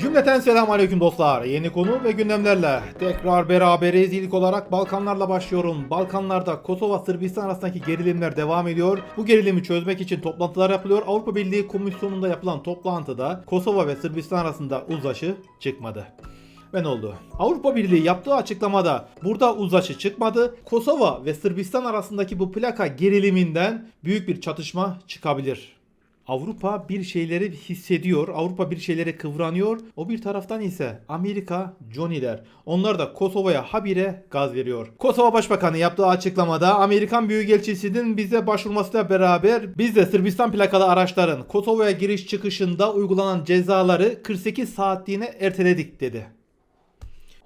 Cümleten selam aleyküm dostlar. Yeni konu ve gündemlerle tekrar beraberiz. İlk olarak Balkanlarla başlıyorum. Balkanlarda Kosova Sırbistan arasındaki gerilimler devam ediyor. Bu gerilimi çözmek için toplantılar yapılıyor. Avrupa Birliği Komisyonu'nda yapılan toplantıda Kosova ve Sırbistan arasında uzlaşı çıkmadı. Ve ne oldu? Avrupa Birliği yaptığı açıklamada burada uzlaşı çıkmadı. Kosova ve Sırbistan arasındaki bu plaka geriliminden büyük bir çatışma çıkabilir. Avrupa bir şeyleri hissediyor. Avrupa bir şeylere kıvranıyor. O bir taraftan ise Amerika Johnny'ler. Onlar da Kosova'ya habire gaz veriyor. Kosova Başbakanı yaptığı açıklamada Amerikan Büyükelçisi'nin bize başvurmasıyla beraber biz de Sırbistan plakalı araçların Kosova'ya giriş çıkışında uygulanan cezaları 48 saatliğine erteledik dedi.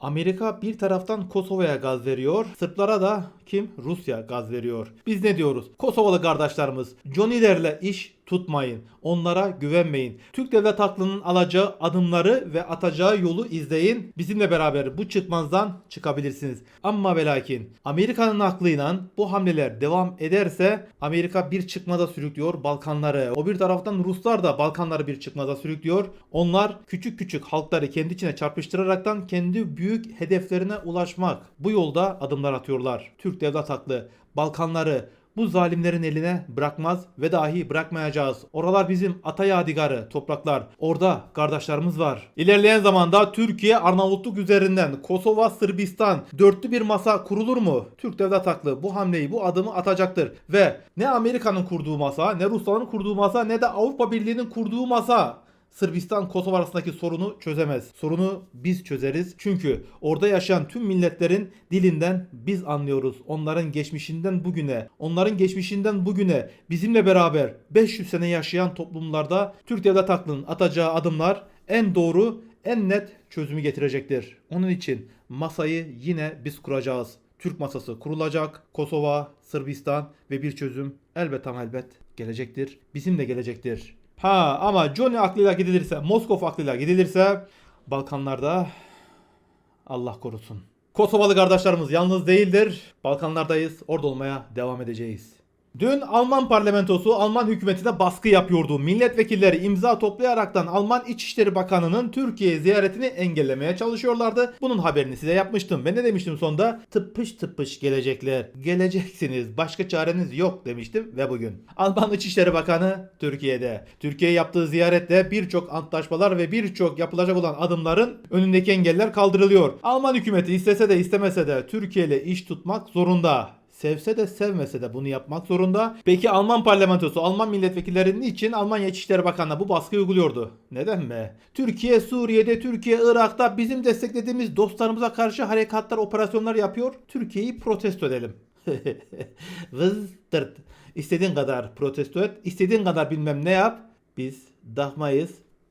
Amerika bir taraftan Kosova'ya gaz veriyor. Sırplara da kim? Rusya gaz veriyor. Biz ne diyoruz? Kosovalı kardeşlerimiz Johnny'lerle iş tutmayın. Onlara güvenmeyin. Türk devlet aklının alacağı adımları ve atacağı yolu izleyin. Bizimle beraber bu çıkmazdan çıkabilirsiniz. Ama ve lakin Amerika'nın aklıyla bu hamleler devam ederse Amerika bir çıkmaza sürüklüyor Balkanları. O bir taraftan Ruslar da Balkanları bir çıkmaza sürüklüyor. Onlar küçük küçük halkları kendi içine çarpıştıraraktan kendi büyük hedeflerine ulaşmak. Bu yolda adımlar atıyorlar. Türk devlet haklı. Balkanları bu zalimlerin eline bırakmaz ve dahi bırakmayacağız. Oralar bizim ata yadigarı topraklar. Orada kardeşlerimiz var. İlerleyen zamanda Türkiye Arnavutluk üzerinden Kosova Sırbistan dörtlü bir masa kurulur mu? Türk devlet haklı bu hamleyi bu adımı atacaktır. Ve ne Amerika'nın kurduğu masa ne Rusya'nın kurduğu masa ne de Avrupa Birliği'nin kurduğu masa Sırbistan Kosova arasındaki sorunu çözemez. Sorunu biz çözeriz. Çünkü orada yaşayan tüm milletlerin dilinden biz anlıyoruz. Onların geçmişinden bugüne, onların geçmişinden bugüne bizimle beraber 500 sene yaşayan toplumlarda Türk Devlet Aklı'nın atacağı adımlar en doğru, en net çözümü getirecektir. Onun için masayı yine biz kuracağız. Türk masası kurulacak. Kosova, Sırbistan ve bir çözüm elbet ama elbet gelecektir. Bizim de gelecektir. Ha ama Johnny aklıyla gidilirse, Moskov aklıyla gidilirse Balkanlarda Allah korusun. Kosovalı kardeşlerimiz yalnız değildir. Balkanlardayız. Orada olmaya devam edeceğiz. Dün Alman parlamentosu Alman hükümetine baskı yapıyordu. Milletvekilleri imza toplayaraktan Alman İçişleri Bakanı'nın Türkiye ziyaretini engellemeye çalışıyorlardı. Bunun haberini size yapmıştım. Ben ne demiştim sonda? Tıpış tıpış gelecekler. Geleceksiniz. Başka çareniz yok demiştim ve bugün. Alman İçişleri Bakanı Türkiye'de. Türkiye yaptığı ziyarette birçok antlaşmalar ve birçok yapılacak olan adımların önündeki engeller kaldırılıyor. Alman hükümeti istese de istemese de Türkiye ile iş tutmak zorunda sevse de sevmese de bunu yapmak zorunda. Peki Alman parlamentosu, Alman milletvekillerinin için Almanya İçişleri Bakanı'na bu baskı uyguluyordu. Neden mi? Türkiye Suriye'de, Türkiye Irak'ta bizim desteklediğimiz dostlarımıza karşı harekatlar, operasyonlar yapıyor. Türkiye'yi protesto edelim. Vız tırt. İstediğin kadar protesto et, istediğin kadar bilmem ne yap. Biz dahmayız.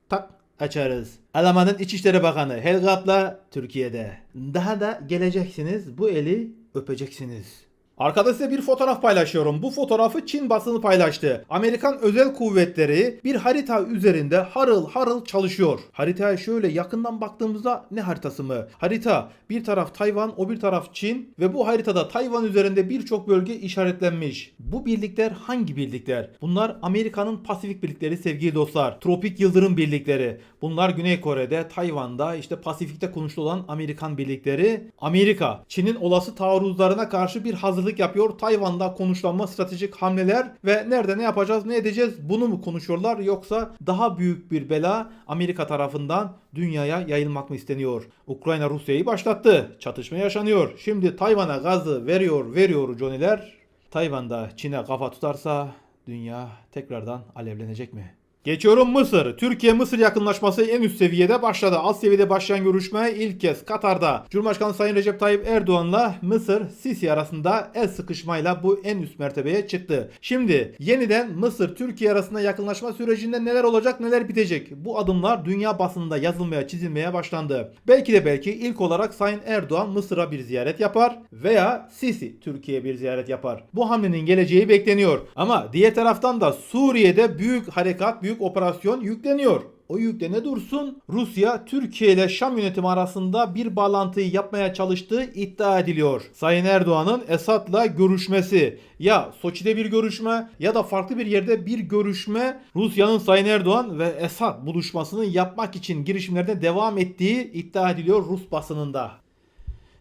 Tak açarız. Almanya'nın İçişleri Bakanı Helgap'la Türkiye'de. Daha da geleceksiniz bu eli öpeceksiniz. Arkada size bir fotoğraf paylaşıyorum. Bu fotoğrafı Çin basını paylaştı. Amerikan özel kuvvetleri bir harita üzerinde harıl harıl çalışıyor. Haritaya şöyle yakından baktığımızda ne haritası mı? Harita bir taraf Tayvan, o bir taraf Çin ve bu haritada Tayvan üzerinde birçok bölge işaretlenmiş. Bu birlikler hangi birlikler? Bunlar Amerika'nın Pasifik birlikleri sevgili dostlar. Tropik yıldırım birlikleri. Bunlar Güney Kore'de, Tayvan'da, işte Pasifik'te konuşulan Amerikan birlikleri. Amerika, Çin'in olası taarruzlarına karşı bir hazırlık yapıyor. Tayvan'da konuşlanma stratejik hamleler ve nerede ne yapacağız, ne edeceğiz bunu mu konuşuyorlar yoksa daha büyük bir bela Amerika tarafından dünyaya yayılmak mı isteniyor? Ukrayna Rusya'yı başlattı. Çatışma yaşanıyor. Şimdi Tayvan'a gazı veriyor, veriyor Johnny'ler. Tayvan'da Çin'e kafa tutarsa dünya tekrardan alevlenecek mi? Geçiyorum Mısır. Türkiye-Mısır yakınlaşması en üst seviyede başladı. Alt seviyede başlayan görüşme ilk kez Katar'da. Cumhurbaşkanı Sayın Recep Tayyip Erdoğan'la Mısır Sisi arasında el sıkışmayla bu en üst mertebeye çıktı. Şimdi yeniden Mısır-Türkiye arasında yakınlaşma sürecinde neler olacak neler bitecek? Bu adımlar dünya basınında yazılmaya çizilmeye başlandı. Belki de belki ilk olarak Sayın Erdoğan Mısır'a bir ziyaret yapar veya Sisi Türkiye'ye bir ziyaret yapar. Bu hamlenin geleceği bekleniyor. Ama diğer taraftan da Suriye'de büyük harekat, büyük operasyon yükleniyor. O yükte ne dursun? Rusya Türkiye ile Şam yönetimi arasında bir bağlantıyı yapmaya çalıştığı iddia ediliyor. Sayın Erdoğan'ın Esad'la görüşmesi ya Soçi'de bir görüşme ya da farklı bir yerde bir görüşme Rusya'nın Sayın Erdoğan ve Esad buluşmasını yapmak için girişimlerde devam ettiği iddia ediliyor Rus basınında.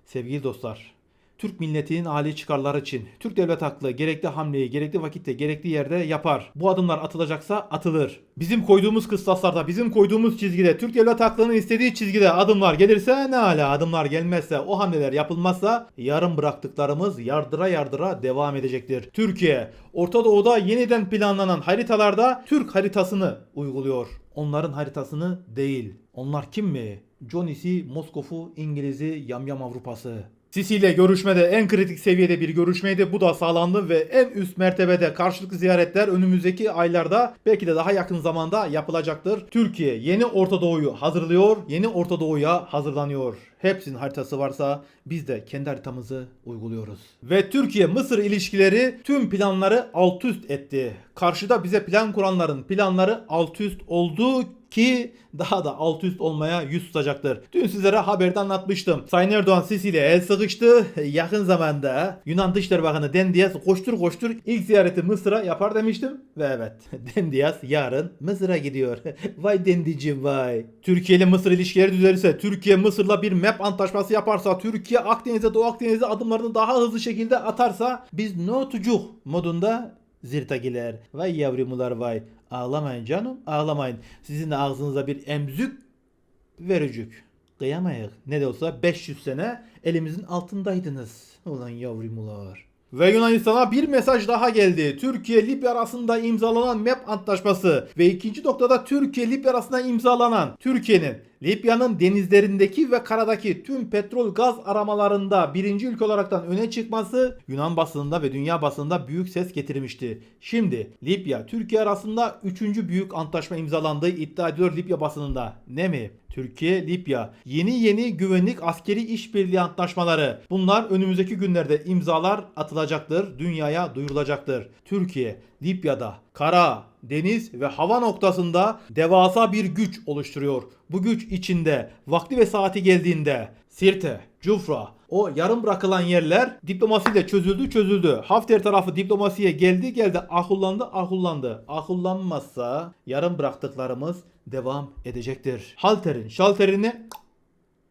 Sevgili dostlar, Türk milletinin âli çıkarları için Türk devlet haklı gerekli hamleyi gerekli vakitte gerekli yerde yapar. Bu adımlar atılacaksa atılır. Bizim koyduğumuz kıstaslarda, bizim koyduğumuz çizgide, Türk devlet hakkının istediği çizgide adımlar gelirse ne hala adımlar gelmezse, o hamleler yapılmazsa yarım bıraktıklarımız yardıra yardıra devam edecektir. Türkiye, Orta Doğu'da yeniden planlanan haritalarda Türk haritasını uyguluyor. Onların haritasını değil. Onlar kim mi? Johnny'si, Moskov'u, İngiliz'i, Yamyam Avrupası. Sisi ile görüşmede en kritik seviyede bir görüşmeydi. Bu da sağlandı ve en üst mertebede karşılıklı ziyaretler önümüzdeki aylarda belki de daha yakın zamanda yapılacaktır. Türkiye yeni Orta Doğu'yu hazırlıyor, yeni Orta Doğu'ya hazırlanıyor. Hepsinin haritası varsa biz de kendi haritamızı uyguluyoruz. Ve Türkiye-Mısır ilişkileri tüm planları alt üst etti. Karşıda bize plan kuranların planları alt üst oldu ki daha da alt üst olmaya yüz tutacaktır. Dün sizlere haberde anlatmıştım. Sayın Erdoğan Sisi el sıkıştı. Yakın zamanda Yunan Dışişleri Bakanı Dendias koştur koştur ilk ziyareti Mısır'a yapar demiştim. Ve evet Dendias yarın Mısır'a gidiyor. vay Dendici vay. Türkiye ile Mısır ilişkileri düzelirse, Türkiye Mısır'la bir map antlaşması yaparsa, Türkiye Akdeniz'e Doğu Akdeniz'e adımlarını daha hızlı şekilde atarsa biz no tucuk modunda zirtagiler. Vay yavrumular vay. Ağlamayın canım ağlamayın. Sizin de ağzınıza bir emzük verücük. Kıyamayız. Ne de olsa 500 sene elimizin altındaydınız. Ulan yavrumular. Ve Yunanistan'a bir mesaj daha geldi. Türkiye Libya arasında imzalanan MAP antlaşması ve ikinci noktada Türkiye Libya arasında imzalanan Türkiye'nin Libya'nın denizlerindeki ve karadaki tüm petrol gaz aramalarında birinci ülke olaraktan öne çıkması Yunan basınında ve dünya basınında büyük ses getirmişti. Şimdi Libya Türkiye arasında üçüncü büyük antlaşma imzalandığı iddia ediyor Libya basınında. Ne mi? Türkiye, Libya. Yeni yeni güvenlik askeri işbirliği antlaşmaları. Bunlar önümüzdeki günlerde imzalar atılacaktır, dünyaya duyurulacaktır. Türkiye, Libya'da kara, deniz ve hava noktasında devasa bir güç oluşturuyor. Bu güç içinde vakti ve saati geldiğinde Sirte, Cufra, o yarım bırakılan yerler diplomasiyle çözüldü çözüldü. Hafter tarafı diplomasiye geldi geldi ahullandı ahullandı. Ahullanmazsa yarım bıraktıklarımız devam edecektir. Halterin şalterini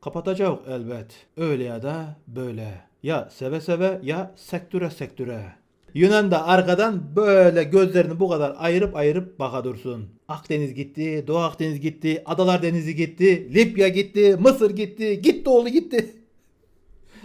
kapatacak elbet. Öyle ya da böyle. Ya seve seve ya sektöre sektöre. Yunan da arkadan böyle gözlerini bu kadar ayırıp ayırıp baka dursun. Akdeniz gitti, Doğu Akdeniz gitti, Adalar Denizi gitti, Libya gitti, Mısır gitti, gitti oğlu gitti.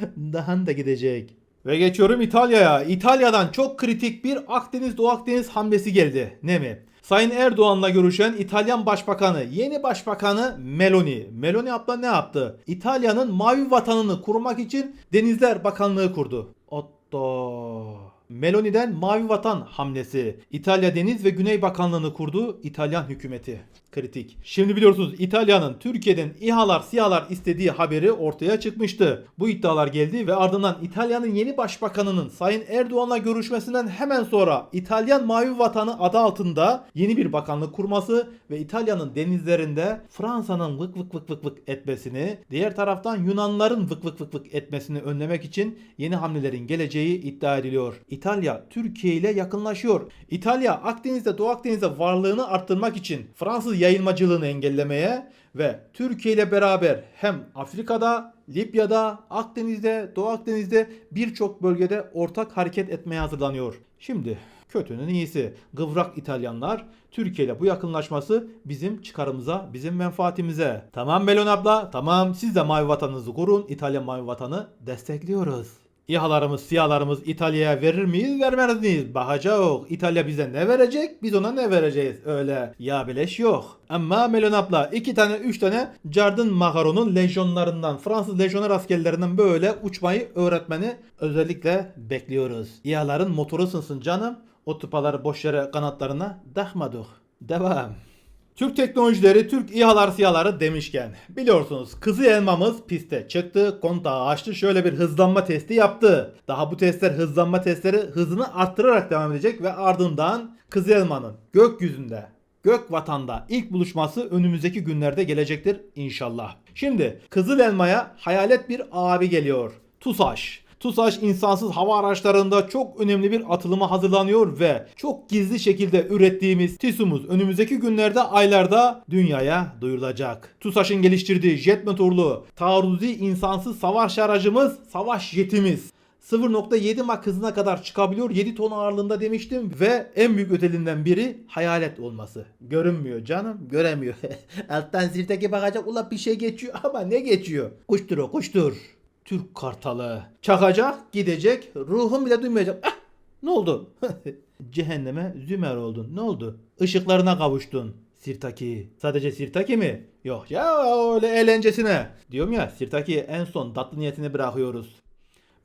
Daha da gidecek. Ve geçiyorum İtalya'ya. İtalya'dan çok kritik bir Akdeniz Doğu Akdeniz hamlesi geldi. Ne mi? Sayın Erdoğan'la görüşen İtalyan Başbakanı, yeni Başbakanı Meloni. Meloni abla ne yaptı? İtalya'nın mavi vatanını kurmak için Denizler Bakanlığı kurdu. Otto. Meloni'den Mavi Vatan hamlesi. İtalya Deniz ve Güney Bakanlığı'nı kurdu İtalyan hükümeti. Kritik. Şimdi biliyorsunuz İtalya'nın Türkiye'den İHA'lar SİHA'lar istediği haberi ortaya çıkmıştı. Bu iddialar geldi ve ardından İtalya'nın yeni başbakanının Sayın Erdoğan'la görüşmesinden hemen sonra İtalyan Mavi Vatanı adı altında yeni bir bakanlık kurması ve İtalya'nın denizlerinde Fransa'nın vık vık vık vık vık etmesini, diğer taraftan Yunanların vık vık vık vık etmesini önlemek için yeni hamlelerin geleceği iddia ediliyor. İtalya Türkiye ile yakınlaşıyor. İtalya Akdeniz'de Doğu Akdeniz'de varlığını arttırmak için Fransız yayılmacılığını engellemeye ve Türkiye ile beraber hem Afrika'da, Libya'da, Akdeniz'de, Doğu Akdeniz'de birçok bölgede ortak hareket etmeye hazırlanıyor. Şimdi kötünün iyisi. Gıvrak İtalyanlar Türkiye ile bu yakınlaşması bizim çıkarımıza, bizim menfaatimize. Tamam Melon abla, tamam siz de mavi vatanınızı kurun. İtalya mavi vatanı destekliyoruz. İHA'larımız, SİHA'larımız İtalya'ya verir miyiz, vermez miyiz? Bakacağız. İtalya bize ne verecek, biz ona ne vereceğiz? Öyle ya bileş yok. Ama Melon abla iki tane, üç tane Jardin Maharon'un lejyonlarından, Fransız lejyoner askerlerinden böyle uçmayı öğretmeni özellikle bekliyoruz. İHA'ların motoru ısınsın canım. O tıpaları boş yere kanatlarına takmadık. Devam. Türk teknolojileri, Türk İHA'lar SİHA'ları demişken biliyorsunuz kızı elmamız piste çıktı, kontağı açtı, şöyle bir hızlanma testi yaptı. Daha bu testler hızlanma testleri hızını arttırarak devam edecek ve ardından kızı elmanın gökyüzünde gök vatanda ilk buluşması önümüzdeki günlerde gelecektir inşallah. Şimdi Kızıl Elma'ya hayalet bir abi geliyor. TUSAŞ. TUSAŞ insansız hava araçlarında çok önemli bir atılıma hazırlanıyor ve çok gizli şekilde ürettiğimiz TİSU'muz önümüzdeki günlerde aylarda dünyaya duyurulacak. TUSAŞ'ın geliştirdiği jet motorlu taarruzi insansız savaş aracımız savaş jetimiz. 0.7 Mach hızına kadar çıkabiliyor 7 ton ağırlığında demiştim ve en büyük ötelinden biri hayalet olması. Görünmüyor canım göremiyor. Alttan zirteki bakacak ula bir şey geçiyor ama ne geçiyor? Kuştur o kuştur. Türk kartalı. Çakacak gidecek ruhum bile duymayacak. Ah! Ne oldu? Cehenneme zümer oldun. Ne oldu? Işıklarına kavuştun. Sirtaki. Sadece Sirtaki mi? Yok ya öyle eğlencesine. Diyorum ya Sirtaki en son tatlı niyetini bırakıyoruz.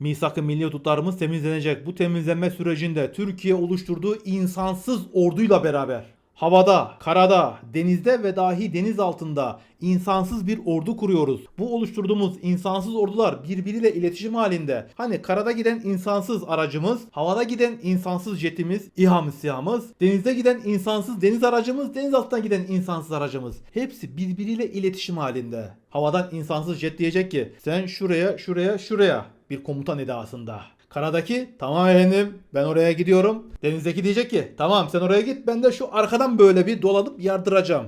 Misak-ı milli hudutlarımız temizlenecek. Bu temizlenme sürecinde Türkiye oluşturduğu insansız orduyla beraber havada, karada, denizde ve dahi deniz altında insansız bir ordu kuruyoruz. Bu oluşturduğumuz insansız ordular birbiriyle iletişim halinde. Hani karada giden insansız aracımız, havada giden insansız jetimiz, İHA'mız, SİHA'mız, denizde giden insansız deniz aracımız, deniz altından giden insansız aracımız. Hepsi birbiriyle iletişim halinde. Havadan insansız jet diyecek ki sen şuraya, şuraya, şuraya bir komutan edasında. Karadaki tamam efendim ben oraya gidiyorum. Denizdeki diyecek ki tamam sen oraya git ben de şu arkadan böyle bir dolanıp yardıracağım.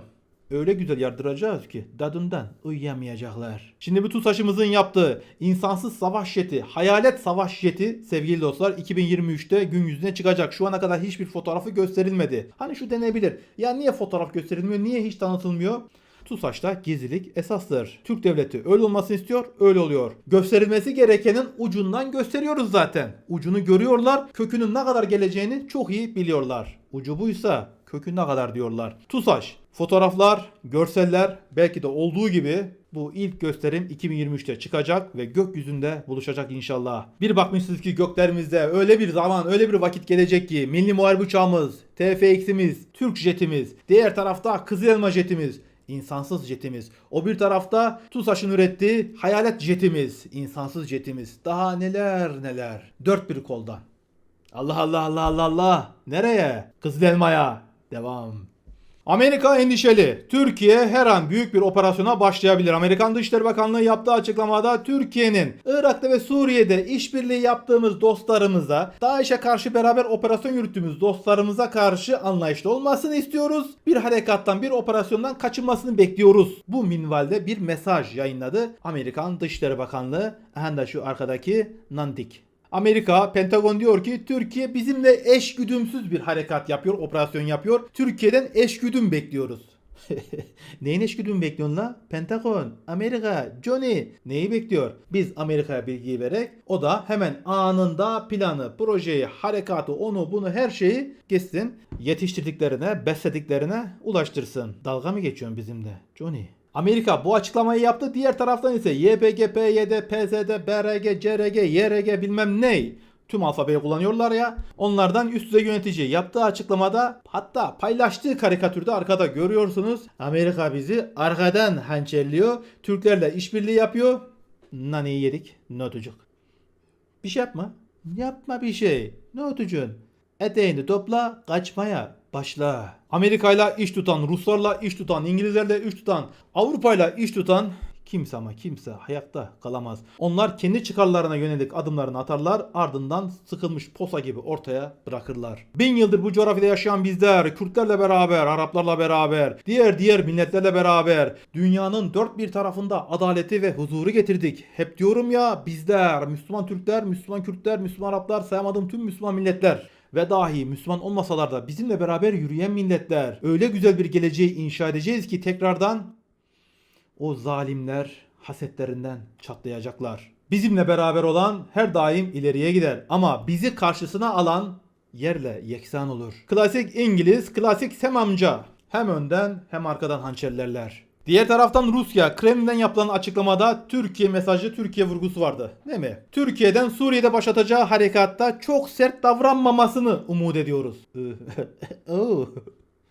Öyle güzel yardıracağız ki dadından uyuyamayacaklar. Şimdi bu TUSAŞ'ımızın yaptığı insansız savaş jeti, hayalet savaş jeti sevgili dostlar 2023'te gün yüzüne çıkacak. Şu ana kadar hiçbir fotoğrafı gösterilmedi. Hani şu denebilir. Ya niye fotoğraf gösterilmiyor? Niye hiç tanıtılmıyor? TUSAŞ'ta gizlilik esastır. Türk devleti öyle olmasını istiyor, öyle oluyor. Gösterilmesi gerekenin ucundan gösteriyoruz zaten. Ucunu görüyorlar, kökünün ne kadar geleceğini çok iyi biliyorlar. Ucu buysa kökü ne kadar diyorlar. TUSAŞ Fotoğraflar, görseller belki de olduğu gibi bu ilk gösterim 2023'te çıkacak ve gökyüzünde buluşacak inşallah. Bir bakmışsınız ki göklerimizde öyle bir zaman, öyle bir vakit gelecek ki Milli Muharip Uçağımız, TFX'imiz, Türk jetimiz, diğer tarafta Kızıl Elma jetimiz, insansız jetimiz. O bir tarafta TUSAŞ'ın ürettiği hayalet jetimiz, insansız jetimiz. Daha neler neler. Dört bir koldan. Allah Allah Allah Allah Allah. Nereye? Kızıl Elma'ya. Devam. Amerika endişeli. Türkiye her an büyük bir operasyona başlayabilir. Amerikan Dışişleri Bakanlığı yaptığı açıklamada Türkiye'nin Irak'ta ve Suriye'de işbirliği yaptığımız dostlarımıza, DAEŞ'e karşı beraber operasyon yürüttüğümüz dostlarımıza karşı anlayışlı olmasını istiyoruz. Bir harekattan, bir operasyondan kaçınmasını bekliyoruz. Bu minvalde bir mesaj yayınladı Amerikan Dışişleri Bakanlığı. Hem de şu arkadaki Nandik. Amerika, Pentagon diyor ki Türkiye bizimle eşgüdümsüz bir harekat yapıyor, operasyon yapıyor. Türkiye'den eşgüdüm bekliyoruz. Neyin eşgüdüm bekliyorsun la? Pentagon, Amerika, Johnny. Neyi bekliyor? Biz Amerika'ya bilgiyi vererek o da hemen anında planı, projeyi, harekatı, onu bunu her şeyi geçsin. Yetiştirdiklerine, beslediklerine ulaştırsın. Dalga mı geçiyorsun bizimle? Johnny. Amerika bu açıklamayı yaptı. Diğer taraftan ise YPG, PYD, PZD, BRG, CRG, YRG bilmem ne tüm alfabeyi kullanıyorlar ya. Onlardan üst düzey yönetici yaptığı açıklamada hatta paylaştığı karikatürde arkada görüyorsunuz. Amerika bizi arkadan hançerliyor. Türklerle işbirliği yapıyor. Naniyi yedik. Notucuk. Bir şey yapma. Yapma bir şey. Ne ötücün? Eteğini topla kaçmaya başla. Amerika'yla iş tutan, Ruslarla iş tutan, İngilizlerle iş tutan, Avrupa'yla iş tutan kimse ama kimse hayatta kalamaz. Onlar kendi çıkarlarına yönelik adımlarını atarlar ardından sıkılmış posa gibi ortaya bırakırlar. Bin yıldır bu coğrafyada yaşayan bizler Kürtlerle beraber, Araplarla beraber, diğer diğer milletlerle beraber dünyanın dört bir tarafında adaleti ve huzuru getirdik. Hep diyorum ya bizler, Müslüman Türkler, Müslüman Kürtler, Müslüman Araplar saymadığım tüm Müslüman milletler ve dahi Müslüman olmasalar da bizimle beraber yürüyen milletler öyle güzel bir geleceği inşa edeceğiz ki tekrardan o zalimler hasetlerinden çatlayacaklar. Bizimle beraber olan her daim ileriye gider ama bizi karşısına alan yerle yeksan olur. Klasik İngiliz, klasik Sem amca. Hem önden hem arkadan hançerlerler. Diğer taraftan Rusya, Kremlin'den yapılan açıklamada Türkiye mesajı, Türkiye vurgusu vardı. Değil mi? Türkiye'den Suriye'de başlatacağı harekatta çok sert davranmamasını umut ediyoruz.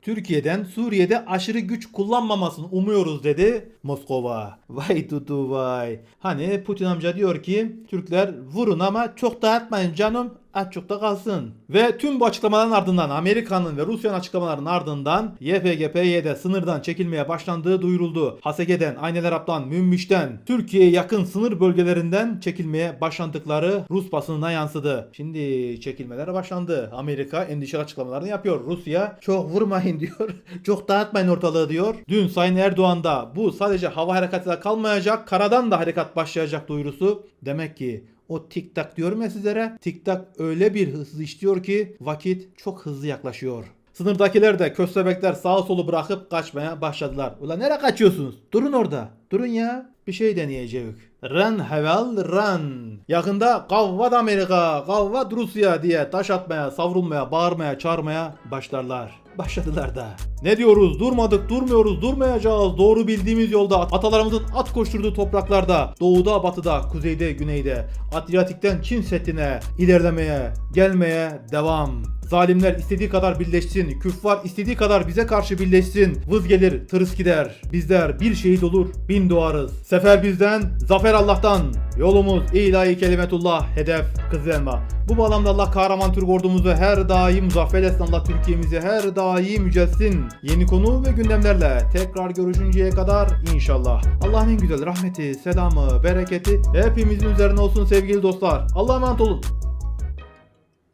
Türkiye'den Suriye'de aşırı güç kullanmamasını umuyoruz dedi Moskova. Vay tutu vay. Hani Putin amca diyor ki Türkler vurun ama çok dağıtmayın canım. Açıkta kalsın. Ve tüm bu açıklamaların ardından Amerika'nın ve Rusya'nın açıklamalarının ardından YPG-PYD sınırdan çekilmeye başlandığı duyuruldu. Haseke'den, Aynelerap'tan, Münbiş'ten, Türkiye'ye yakın sınır bölgelerinden çekilmeye başlandıkları Rus basınına yansıdı. Şimdi çekilmeler başlandı. Amerika endişeli açıklamalarını yapıyor. Rusya çok vurmayın diyor. çok dağıtmayın ortalığı diyor. Dün Sayın Erdoğan da bu sadece hava harekatıyla kalmayacak, karadan da harekat başlayacak duyurusu. Demek ki o tik tak diyorum ya sizlere. Tik tak öyle bir hızlı işliyor ki vakit çok hızlı yaklaşıyor. Sınırdakiler de köstebekler sağa solu bırakıp kaçmaya başladılar. Ulan nereye kaçıyorsunuz? Durun orada. Durun ya. Bir şey deneyeceğiz. Run hevel run. Yakında kavvat Amerika, kavvat Rusya diye taş atmaya, savrulmaya, bağırmaya, çağırmaya başlarlar. Başladılar da. Ne diyoruz? Durmadık, durmuyoruz, durmayacağız. Doğru bildiğimiz yolda atalarımızın at koşturduğu topraklarda, doğuda, batıda, kuzeyde, güneyde, Adriyatik'ten Çin Seddi'ne ilerlemeye, gelmeye devam. Zalimler istediği kadar birleşsin, küffar istediği kadar bize karşı birleşsin. Vız gelir, tırıs gider. Bizler bir şehit olur, bin doğarız. Sefer bizden, zafer Allah'tan. Yolumuz ilahi kelimetullah, hedef Kızıl Elma. Bu bağlamda Allah kahraman Türk ordumuzu her daim muzaffer etsin. Allah Türkiye'mizi her daim yücelsin. Yeni konu ve gündemlerle tekrar görüşünceye kadar inşallah. Allah'ın en güzel rahmeti, selamı, bereketi hepimizin üzerine olsun sevgili dostlar. Allah'a emanet olun.